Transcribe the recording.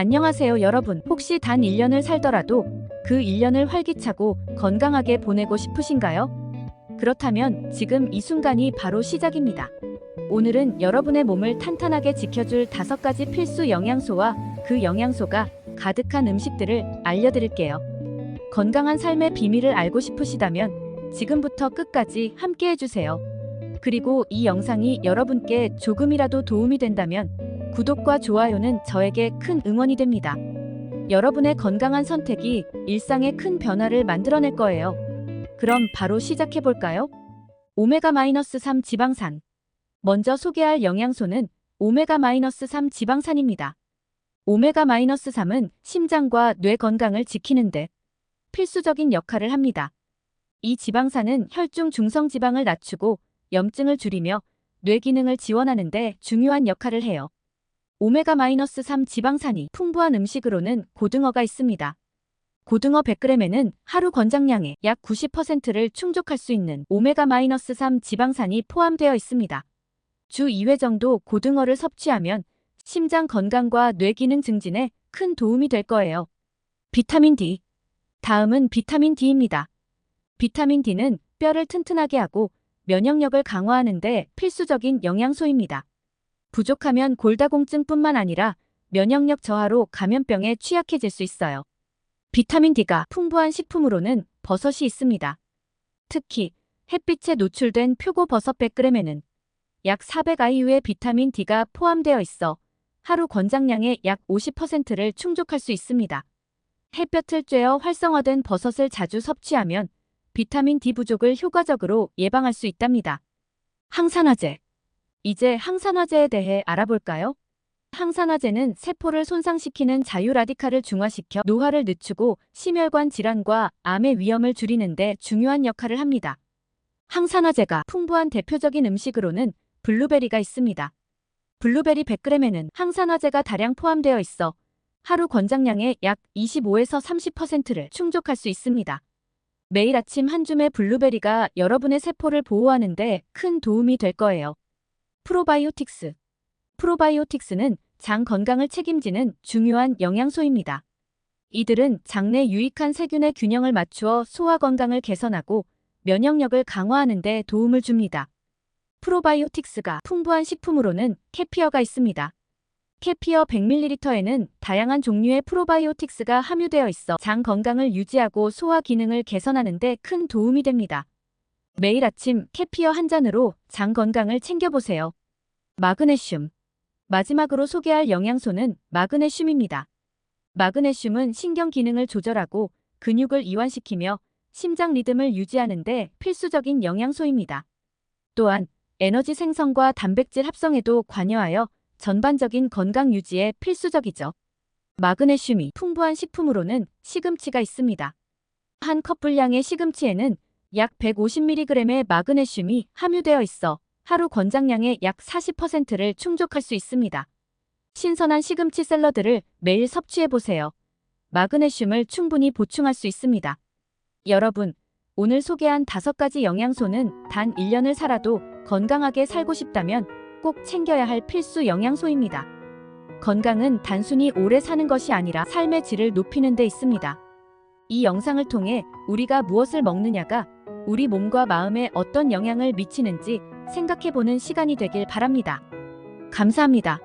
안녕하세요 여러분. 혹시 단 1년을 살더라도 그 1년을 활기차고 건강하게 보내고 싶으신가요? 그렇다면 지금 이 순간이 바로 시작입니다. 오늘은 여러분의 몸을 탄탄하게 지켜줄 다섯 가지 필수 영양소와 그 영양소가 가득한 음식들을 알려드릴게요. 건강한 삶의 비밀을 알고 싶으시다면 지금부터 끝까지 함께 해주세요. 그리고 이 영상이 여러분께 조금이라도 도움이 된다면 구독과 좋아요는 저에게 큰 응원이 됩니다. 여러분의 건강한 선택이 일상에 큰 변화를 만들어낼 거예요. 그럼 바로 시작해 볼까요? 오메가-3 지방산. 먼저 소개할 영양소는 오메가-3 지방산입니다. 오메가-3은 심장과 뇌 건강을 지키는데 필수적인 역할을 합니다. 이 지방산은 혈중 중성 지방을 낮추고 염증을 줄이며 뇌 기능을 지원하는 데 중요한 역할을 해요. 오메가-3 지방산이 풍부한 음식으로는 고등어가 있습니다. 고등어 100g에는 하루 권장량의 약 90%를 충족할 수 있는 오메가-3 지방산이 포함되어 있습니다. 주 2회 정도 고등어를 섭취하면 심장 건강과 뇌 기능 증진에 큰 도움이 될 거예요. 비타민 D. 다음은 비타민 D입니다. 비타민 D는 뼈를 튼튼하게 하고 면역력을 강화하는 데 필수적인 영양소입니다. 부족하면 골다공증뿐만 아니라 면역력 저하로 감염병에 취약해질 수 있어요. 비타민 D가 풍부한 식품으로는 버섯이 있습니다. 특히 햇빛에 노출된 표고버섯 100g에는 약 400IU의 비타민 D가 포함되어 있어 하루 권장량의 약 50%를 충족할 수 있습니다. 햇볕을 쬐어 활성화된 버섯을 자주 섭취하면 비타민 D 부족을 효과적으로 예방할 수 있답니다. 항산화제. 이제 항산화제에 대해 알아볼까요? 항산화제는 세포를 손상시키는 자유라디칼을 중화시켜 노화를 늦추고 심혈관 질환과 암의 위험을 줄이는 데 중요한 역할을 합니다. 항산화제가 풍부한 대표적인 음식으로는 블루베리가 있습니다. 블루베리 100g에는 항산화제가 다량 포함되어 있어 하루 권장량의 약 25에서 30%를 충족할 수 있습니다. 매일 아침 한 줌의 블루베리가 여러분의 세포를 보호하는 데 큰 도움이 될 거예요. 프로바이오틱스. 프로바이오틱스는 장 건강을 책임지는 중요한 영양소입니다. 이들은 장 내 유익한 세균의 균형을 맞추어 소화 건강을 개선하고 면역력을 강화하는 데 도움을 줍니다. 프로바이오틱스가 풍부한 식품으로는 캐피어가 있습니다. 캐피어 100ml에는 다양한 종류의 프로바이오틱스가 함유되어 있어 장 건강을 유지하고 소화 기능을 개선하는 데 큰 도움이 됩니다. 매일 아침 캐피어 한 잔으로 장 건강을 챙겨보세요. 마그네슘. 마지막으로 소개할 영양소는 마그네슘입니다. 마그네슘은 신경 기능을 조절하고 근육을 이완시키며 심장 리듬을 유지하는 데 필수적인 영양소입니다. 또한 에너지 생성과 단백질 합성에도 관여하여 전반적인 건강 유지에 필수적이죠. 마그네슘이 풍부한 식품으로는 시금치가 있습니다. 한 컵 분량의 시금치에는 약 150mg의 마그네슘이 함유되어 있어 하루 권장량의 약 40%를 충족할 수 있습니다. 신선한 시금치 샐러드를 매일 섭취해보세요. 마그네슘을 충분히 보충할 수 있습니다. 여러분, 오늘 소개한 다섯 가지 영양소는 단 1년을 살아도 건강하게 살고 싶다면 꼭 챙겨야 할 필수 영양소입니다. 건강은 단순히 오래 사는 것이 아니라 삶의 질을 높이는 데 있습니다. 이 영상을 통해 우리가 무엇을 먹느냐가 우리 몸과 마음에 어떤 영향을 미치는지 생각해보는 시간이 되길 바랍니다. 감사합니다.